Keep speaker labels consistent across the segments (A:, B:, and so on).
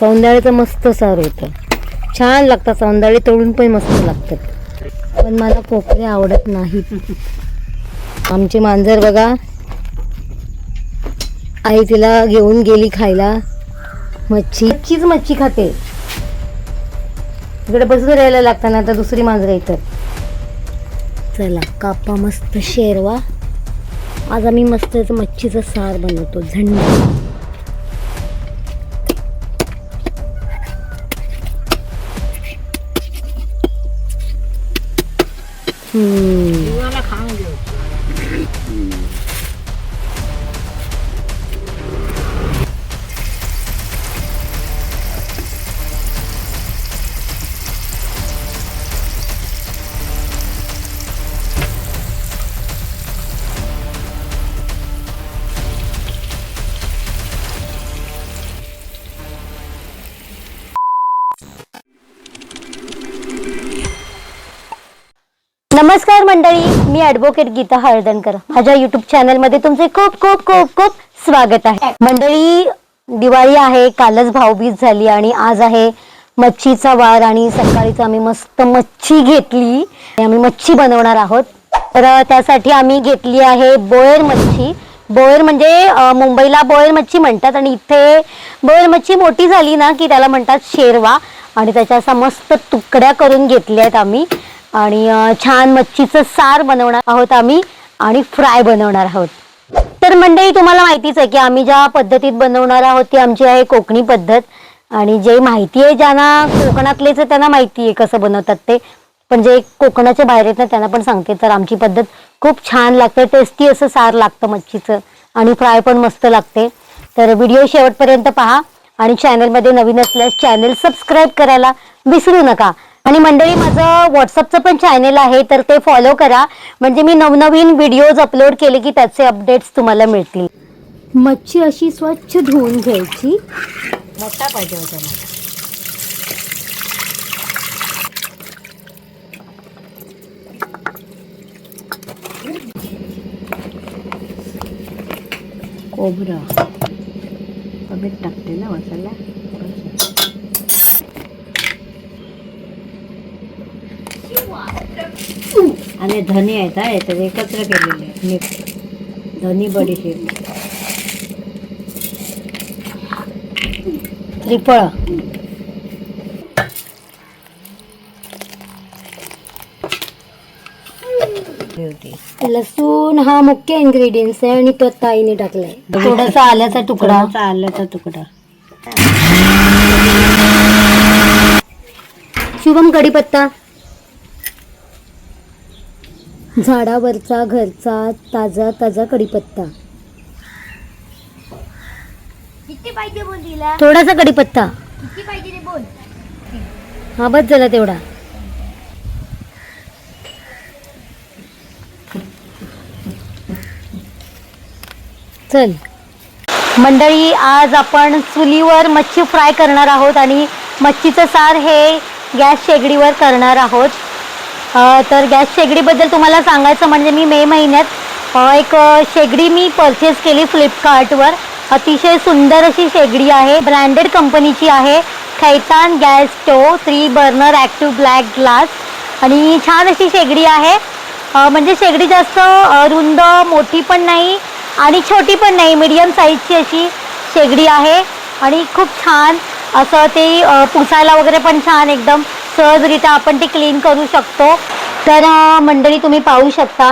A: सौंदाळ्याचं मस्त सार होतं. छान लागतात सौंदाळे तळून पण मस्त लागतात. पण मला कोपरे आवडत नाहीत आमची मांजर बघा. आई तिला घेऊन गेली खायला. मच्छी. मच्छीच मच्छी खाते. इकडे बसून राहायला लागतं ना आता दुसरी मांजरं येतात चला कापा मस्त शेरवा. आज आम्ही मस्त मच्छीचं सार बनवतो. झंडा. E नमस्कार मंडळी मी ऍडव्होकेट गीता हळदणकर. माझ्या युट्यूब चॅनलमध्ये तुमचे खूप खूप खूप खूप स्वागत आहे. मंडळी दिवाळी आहे कालच भाऊबीज झाली आणि आज आहे मच्छीचा वार आणि सकाळीच आम्ही मस्त मच्छी घेतली. आम्ही मच्छी बनवणार आहोत. तर त्यासाठी आम्ही घेतली आहे बोयर मच्छी. बोयर म्हणजे मुंबईला बोयर मच्छी म्हणतात आणि इथे बोयर मच्छी मोठी झाली ना की त्याला म्हणतात शेरवा. आणि त्याच्या असा मस्त तुकड्या करून घेतल्या आहेत आम्ही. आणि छान मच्छीचं सार बनवणार आहोत आम्ही आणि फ्राय बनवणार आहोत. तर मंडळी तुम्हाला माहितीच आहे की आम्ही ज्या पद्धतीत बनवणार आहोत ती आमची आहे कोकणी पद्धत. आणि जे माहिती आहे ज्यांना कोकणातलेच त्यांना माहिती आहे कसं बनवतात ते. पण जे कोकणाच्या बाहेर आहेत ना त्यांना पण सांगते. तर आमची पद्धत खूप छान लागते टेस्टी असं सार लागतं मच्छीचं. आणि फ्राय पण मस्त लागते. तर व्हिडिओ शेवटपर्यंत पहा. आणि चॅनलमध्ये नवीन असल्यास चॅनल सबस्क्राईब करायला विसरू नका. आणि मंडळी माझं व्हॉट्सअपचं पण चॅनल आहे तर ते फॉलो करा. म्हणजे मी नवनवीन व्हिडिओज अपलोड केले की त्याचे अपडेट्स तुम्हाला मिळतील. मच्छी अशी स्वच्छ धुवून घ्यायची. मोठा पाहिजे होता कोबरा. टाकते ना मसाला. आणि धने आहेत हा याच्यात एकत्र केलेले मिक्स. धनी बडीशेप त्रिफळ. लसूण हा मुख्य इन्ग्रेडियंट्स आहे आणि तो ताईने टाकलाय. थोडासा आल्याचा तुकडा.
B: आल्याचा तुकडा.
A: शुभम कढीपत्ता. झाडावरचा घरचा ताजा ताजा कढीपत्ता.
C: किती पाहिजे बोल तिला?
A: थोडासा कढीपत्ता.
C: किती पाहिजे रे बोल.
A: हा बस झाला तेवढा. चल. मंडळी आज आपण चुलीवर मच्छी फ्राय करणार आहोत आणि मच्छीचं सार हे गॅस शेगडीवर करणार आहोत. तर गॅस शेगडीबद्दल तुम्हाला सांगायचं म्हणजे मी मे महिन्यात एक शेगडी मी परचेस केली फ्लिपकार्टवर. अतिशय सुंदर अशी शेगडी आहे ब्रँडेड कंपनीची आहे. Khaitan gas stove three burner active black glass आणि छान अशी शेगडी आहे. म्हणजे शेगडी जास्त रुंद मोठी पण नाही आणि छोटी पण नाही मीडियम साईजची अशी शेगडी आहे. आणि खूप छान असं ते पुसायला वगैरे पण छान एकदम. सहजरित्या आपण ते क्लीन करू शकतो. तर मंडळी तुम्ही पाहू शकता.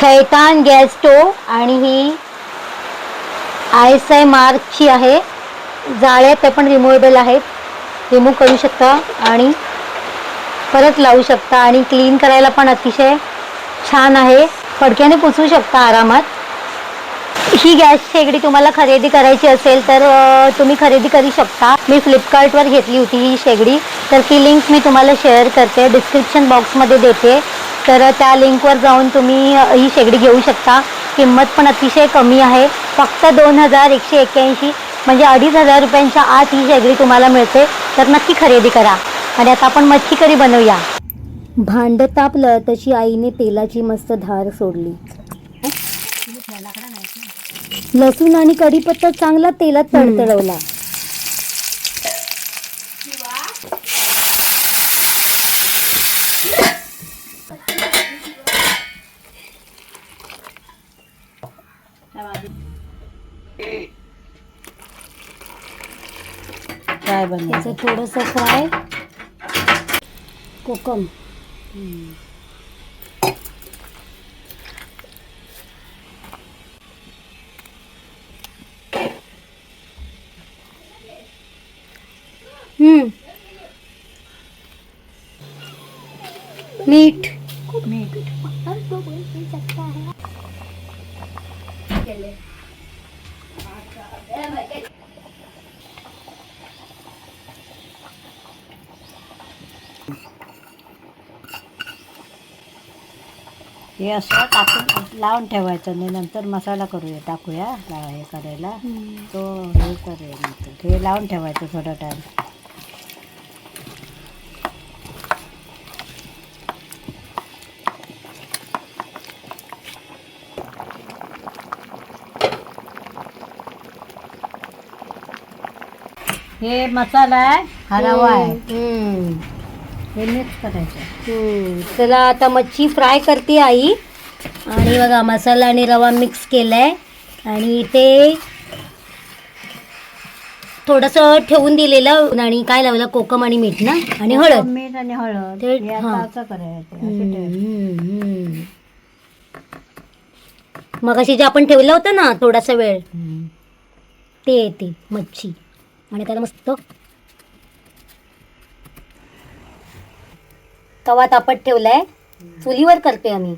A: खैतान गॅस स्टोव आणि ही आय एस आय मार्कची आहे. जाळ्या त्या पण रिमुवेबल आहेत. रिमूव्ह करू शकता आणि परत लावू शकता आणि क्लीन करायला पण अतिशय छान आहे. फडक्याने पुसू शकता आरामात. ही गॅस शेगडी तुम्हाला खरेदी करायची असेल तर तुम्ही खरेदी करू शकता. मी फ्लिपकार्टवर घेतली होती ही शेगडी. तर ती लिंक मी तुम्हाला शेअर करते. डिस्क्रिप्शन बॉक्समध्ये देते. तर त्या लिंकवर जाऊन तुम्ही ही शेगडी घेऊ शकता. किंमत पण अतिशय कमी आहे. फक्त दोन हजार एकशे एक्क्याऐंशी म्हणजे अडीच हजार रुपयांच्या आत ही शेगडी तुम्हाला मिळते. तर नक्की खरेदी करा. आणि आता आपण मच्छी करी बनवूया. भांड तापलं तशी आईने तेलाची मस्त धार सोडली. लसूण आणि कढीपत्ता चांगला तेलात तडतडवला. काय
B: बनवायचं
A: थोडस फ्राय कोकम. मीठ
B: मीठ. हे असं टाकून लावून ठेवायचं आणि नंतर मसाला करूया टाकूया हे करायला. तो हे करूया नंतर. हे लावून ठेवायचं थोडा टाइम हे मसाला आहे हा रवा आहे
A: हम्म.
B: हे मिक्स करायचं
A: हम्म. चला आता मच्छी फ्राय करते आई आणि बघा मसाला आणि रवा मिक्स केलाय आणि ते थोडस ठेवून दिलेलं आणि काय लावलं कोकम आणि मीठ ना आणि हळद
B: मीठ आणि हळद
A: ते-
B: हे आता
A: हा.
B: असं करायचं अशी ठेवायचं.
A: हम्म, हम्म. मग अशी जे आपण ठेवलं होतं ना थोडासा वेळ
B: हम्म.
A: ते येते मच्छी आणि त्याला मस्त तवा तापत ठेवलाय? चुलीवर करते आम्ही.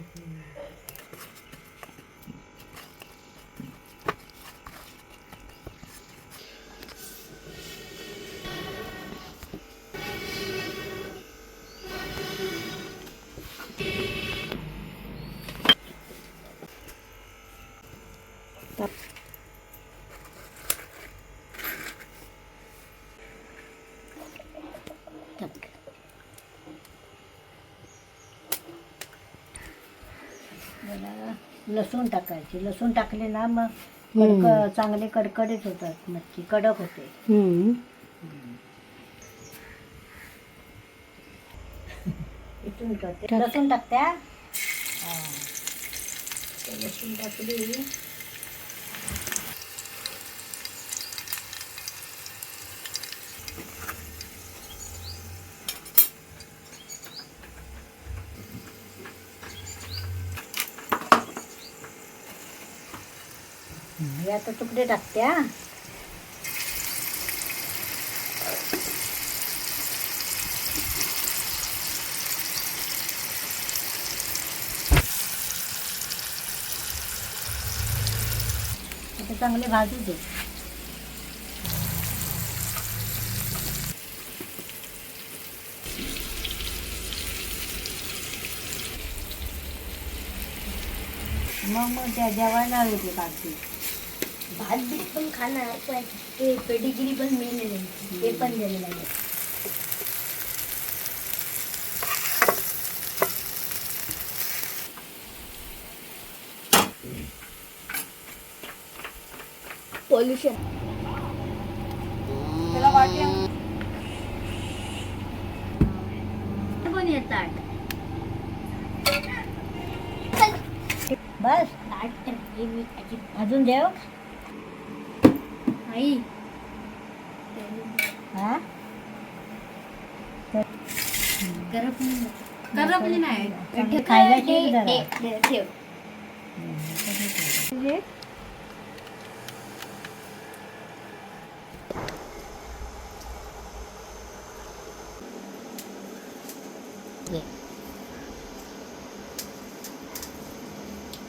B: त्याला लसूण टाकायची लसूण टाकले ना मग. कडक चांगले कडकडीत होतात मच्छी कडक होते
A: हम्म.
B: इथून करते
A: टाक.
B: लसूण टाकत्या हा. ते लसूण टाकली आता तुकडे टाकत्या आता चांगले भाजू दे मग मग त्या जेवायला येते काढते
C: भात बीत पण खाणार पण ते पेडिगिरी पण मेन आहे ते पण दिलेलं आहे पॉल्युशन
B: त्याला वाटी
C: पण येतात
B: बस अजून जेव
C: आई.
B: हा?
C: करपली करपली नाही.
B: चांगली खायला ठेव जरा.
C: ठेव, ठेव, ठेव.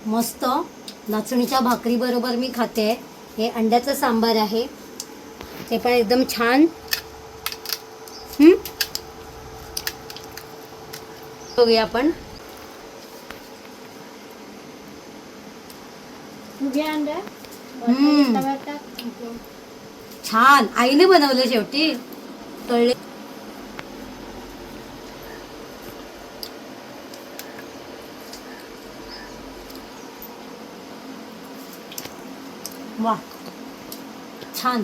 A: मस्त. नाचणीच्या भाकरी बरोबर मी खाते. हे अंड्याचं सांबार आहे. ते पण एकदम छान. हम्म? बघूया आपण. छान. आईने बनवलं शेवटी. कळले वा. छान.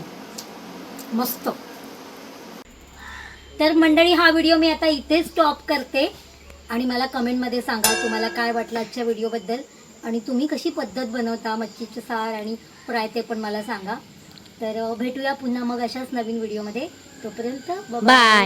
A: मस्त. तर मंडळी हा व्हिडिओ मी आता इथे स्टॉप करते. आणि मला कमेंटमध्ये सांगा तुम्हाला काय वाटलं आजच्या व्हिडिओबद्दल. आणि तुम्ही कशी पद्धत बनवता मच्छीचं सार आणि फ्राय ते पण मला सांगा. तर भेटूया पुन्हा मग अशाच नवीन व्हिडिओमध्ये. तोपर्यंत
D: बाय